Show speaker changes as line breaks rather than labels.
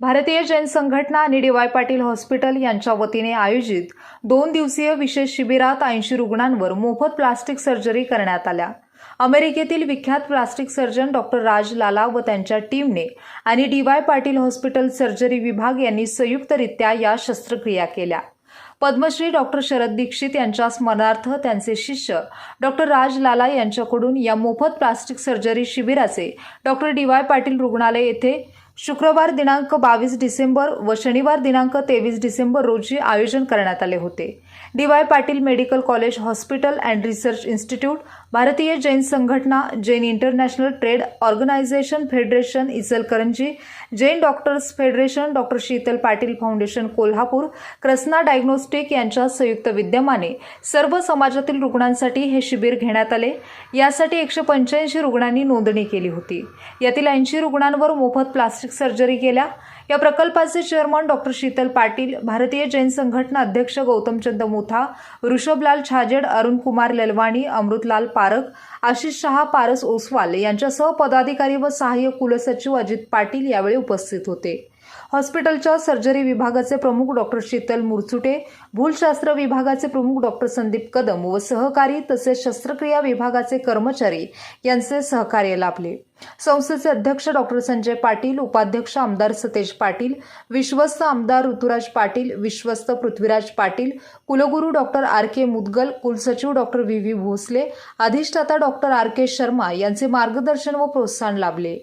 भारतीय जैन संघटना आणि डी वाय पाटील हॉस्पिटल यांच्या वतीने आयोजित दोन दिवसीय विशेष शिबिरात ऐंशी रुग्णांवर मोफत प्लास्टिक सर्जरी करण्यात आल्या. अमेरिकेतील विख्यात plastic surgeon doctor Raj Lala व त्यांच्या टीमने आणि D Y Patil hospital surgery विभाग यांनी संयुक्तरित्या या शस्त्रक्रिया केल्या. पद्मश्री डॉक्टर शरद दीक्षित यांच्या स्मरणार्थ त्यांचे शिष्य डॉक्टर राज लाला यांच्याकडून या मोफत प्लास्टिक सर्जरी शिबिराचे डॉक्टर डी वाय पाटील रुग्णालय येथे शुक्रवार दिनांक बावीस डिसेंबर व शनिवार दिनांक तेवीस डिसेंबर रोजी आयोजन करण्यात आले होते. D Y Patil medical college hospital and research institute Bharatiya Jain Sanghatana Jain international trade organisation federation Ichalkaranji Jain doctors federation doctor Sheetal Patil foundation Kolhapur Krsnaa diagnostic यांच्या संयुक्त विद्यमाने सर्व समाजातील रुग्णांसाठी हे शिबिर घेण्यात आले. यासाठी एकशे पंच्याऐंशी रुग्णांनी नोंदणी केली होती. यातील ऐंशी रुग्णांवर मोफत प्लास्टिक प्लास्टिक सर्जरी केल्या. या प्रकल्पाचे चेअरमन डॉक्टर शीतल पाटील भारतीय जैन संघटना अध्यक्ष गौतमचंद मोथा ऋषभलाल छाजेड अरुण कुमार ललवाणी अमृतलाल पारख आशिष शहा पारस ओसवाल यांच्यासह पदाधिकारी व सहाय्यक कुलसचिव अजित पाटील यावेळी उपस्थित होते. हॉस्पिटलच्या सर्जरी विभागाचे प्रमुख डॉक्टर शीतल मुरचुटे भूलशास्त्र विभागाचे प्रमुख डॉक्टर संदीप कदम व सहकारी तसेच शस्त्रक्रिया विभागाचे कर्मचारी यांचे सहकार्य लाभले. संस्थेचे अध्यक्ष डॉक्टर संजय पाटील उपाध्यक्ष आमदार सतेज पाटील विश्वस्त आमदार ऋतुराज पाटील विश्वस्त पृथ्वीराज पाटील कुलगुरू डॉक्टर आर के मुदगल कुलसचिव डॉक्टर व्ही व्ही भोसले अधिष्ठाता डॉक्टर आर के शर्मा यांचे मार्गदर्शन व प्रोत्साहन लाभले.